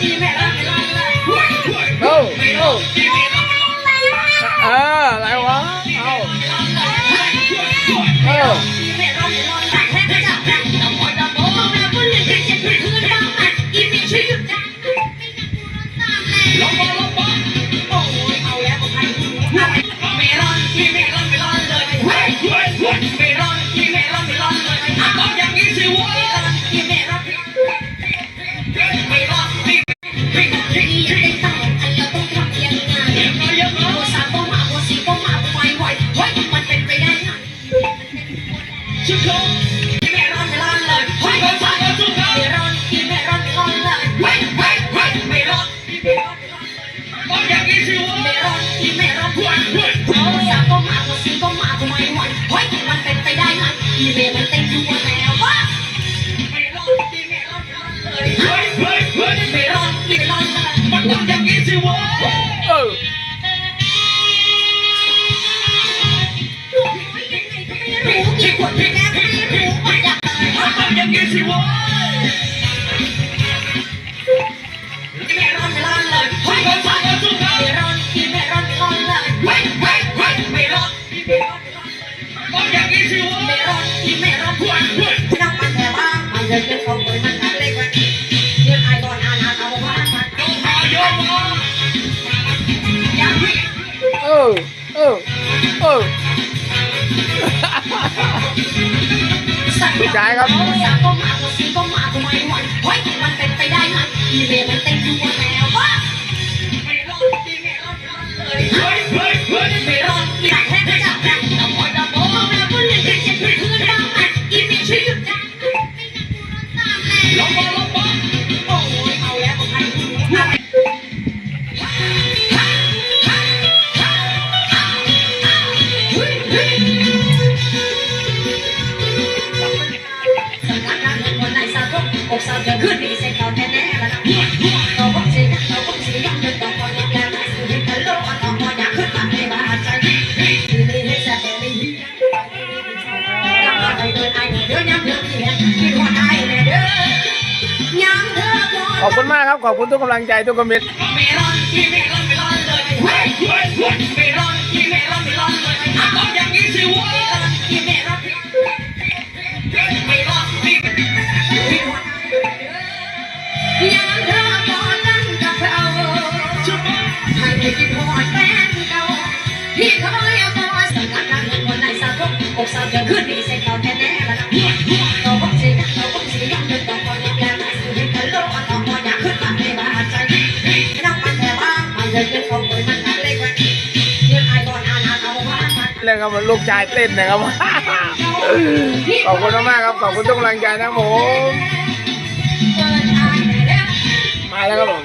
โมัน สิวะไม่รอดไม่รอดเลยให้คนสร้างกันสู้กันไม่รอดที่ไม่รอดไม่รอดเลยเฮ้ยเฮ้ยเฮ้ยไม่รอดที่ไม่รอดไม่รอดเลยต้องอย่างนี้สิวะไม่รอดที่ไม่รอดเฮ้ยไม่ต้องมาแต่ว่ามันเดินเป็นของคนมันนักเล็กวันเงินไอ้ก่อนอ่านอ่าเอาว่ามันโยมมายมมายังไม่เออเออเออ สั่งก็มาก็ซีก็มาก็ไม่ไหวเฮ้ยมันเกอกสาวจะขึ้นดีเซ็นเขาแน่ๆแล้วนะเราบอกสิเราบอกสิยอมเดินต่อคนยอมแล้วแต่สุดท้ายโลกต่อคนอยากขึ้นมาให้มาใจดีดีให้แซ่บดียังมาได้เดินไอ้เดินยังเดินที่คิดว่าไอ้เนี่ยเด้อยังเธอขอบคุณมากครับขอบคุณทุกกำลังใจทุกคอมเมนต์ไม่รอนที่ไม่รอนไม่รอนเลยเฮ้ยเฮ้ยเฮ้ยไม่รอนที่ไม่รอนไม่รอนเลยมันต้องอย่างนี้สิวะ เคยเอาตัวสำนักงานเงินคนไหนสาวกอกสาวจะขึ้นดีเซ็นเขาแน่ๆแล้วนะเราบอกสิเราบอกสิยอมเดินต่อคนยอมแล้วแต่สุดท้ายโลกต่อคนอยากขึ้นมาให้มาใจไม่ต้องมาแต่ว่ามันเดินเป็นของคนมันนักเล็กวันนี้เรื่องไอ้ก่อนอาณาเอาว่านะครับลูกชายเต้นนะครับขอบคุณมากครับขอบคุณทุกกำลังใจนะผมเกินอาเลยมาแล้วครับผม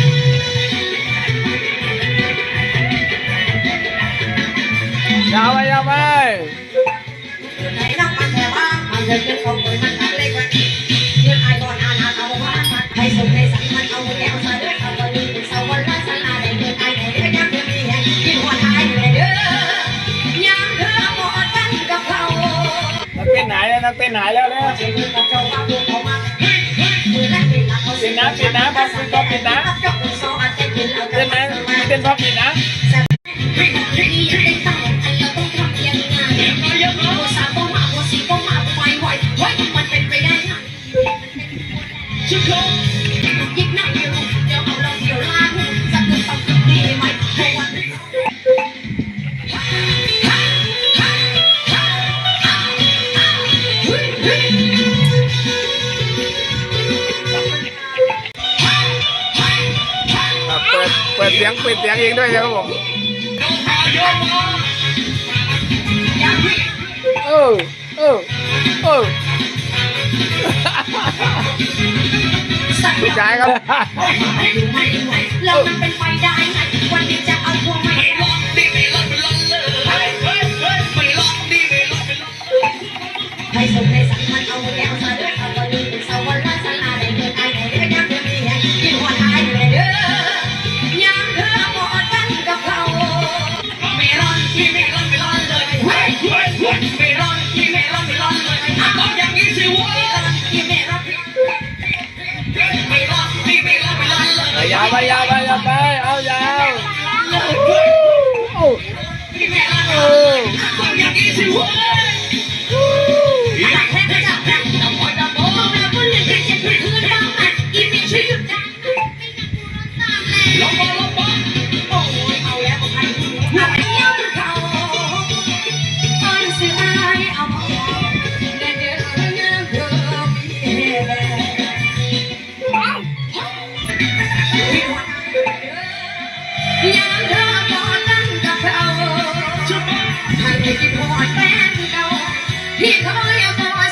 ไหนสาวกอกสาวจะขึ้นดีเซ็นเขาแน่ๆแล้วนะเราบอกเราบอกสิยอมเดินไหนแล้วแต่สุดท้ายโลกต่อคนอยากขึ้นมาให้มาใจมันอ่อนด้วยปวดเศร้าเสียเขาเล่นลงไปในงานมันในสนามยังเธอก่อนนั้นกับเราชุบให้ไปกินหอยแฟนเก่าที่เคยปยาวไปเอายาวไปยาวไปไหนนักมันแต่ว่ามันเดินเป็นของคนมันนักเล็กวันเงินไอ้ก่อนอ่านอ่านเอาว่ามันให้สุขให้สังมันเอาแก้วใส่เอาไปลืมเศร้าวันะสันอาได้เงินไอ้ไหนเด้อยังเดือนนี้กินหัวไอ้เลยเด้อยังเธอหมดกันกับเขานักเต้นหายแล้วนักเต้นหายแล้วแล้วเจ็บกับเจ้าว่าพวกเขามามือแรกเป็นหลักเขาเจ็บกับเจ้าเป็นสองอันเต้นกินแล้วเต้นไหมเต้นพร้อมกันะ เปิดเปิดเสียงปิดเสียงเองด้วยนะครับผมโยมมาเออเออเอ ใชาครับ แล้วมันเป็นไปได้ไงวันนี้จะเอาพวงมาลัย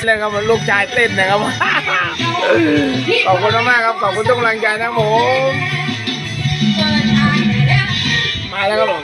นะครับลูกชายเต้นนะครับขอบคุณมากครับขอบคุณทุกกำลังใจนะผมมาแล้วครับผม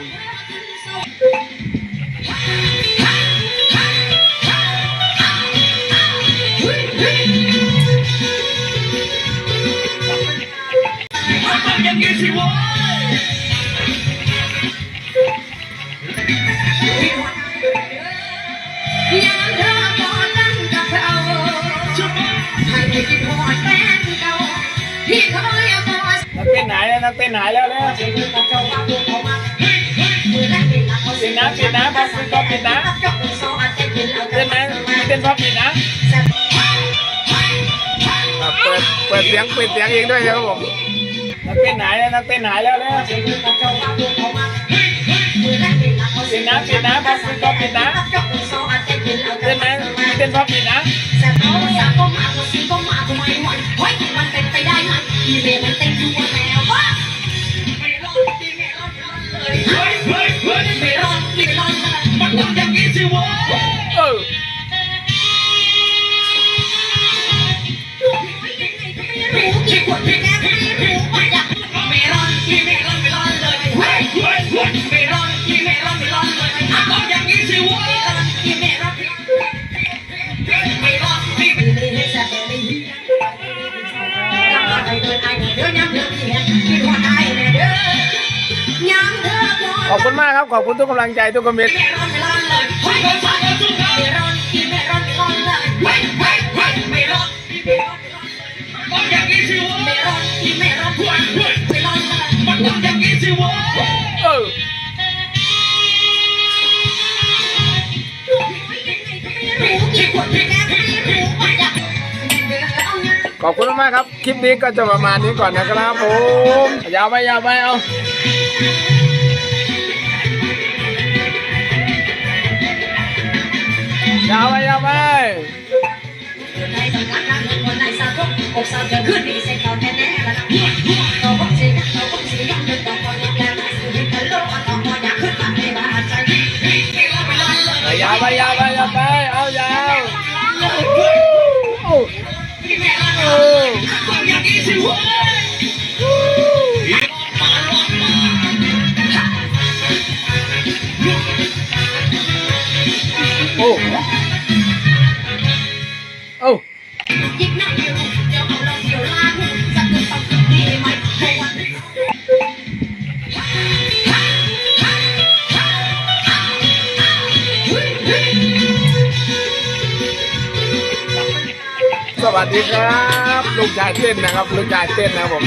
นักเต้นหายแล้วเลยเปินนะปิดนะพอปินก็ปิดนะเต้นนะไมเต้นพอผิดนะเปิดเปิดเสียงเปิดเสียงเองด้วยนะครับผมนักเต้นหายแล้วนักเต้นหายแล้วเลย ปิดนะปิดนะบอสปิดบอสปิดนะเต้นไหมเต้นพอปิดนะเออเมลอนเมลอนเมลอนเลยเฮ้ยเฮ้ยเฮ้ยเมลอน ขอบคุณมากครับ ขอบคุณทุกกำลังใจทุกคอมเมนต์ ขอบคุณมากครับ คลิปนี้ก็จะประมาณนี้ก่อนนะครับผมยาวไปยาวไปเอายาไปยาไปอกสาวจ Oh. Oh. สวัสดีครับ ลูกชายเต้นนะครับ ลูกชายเต้นนะครับผม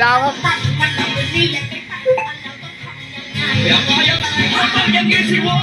ยาวครับยังยังยังยี่สิบวัน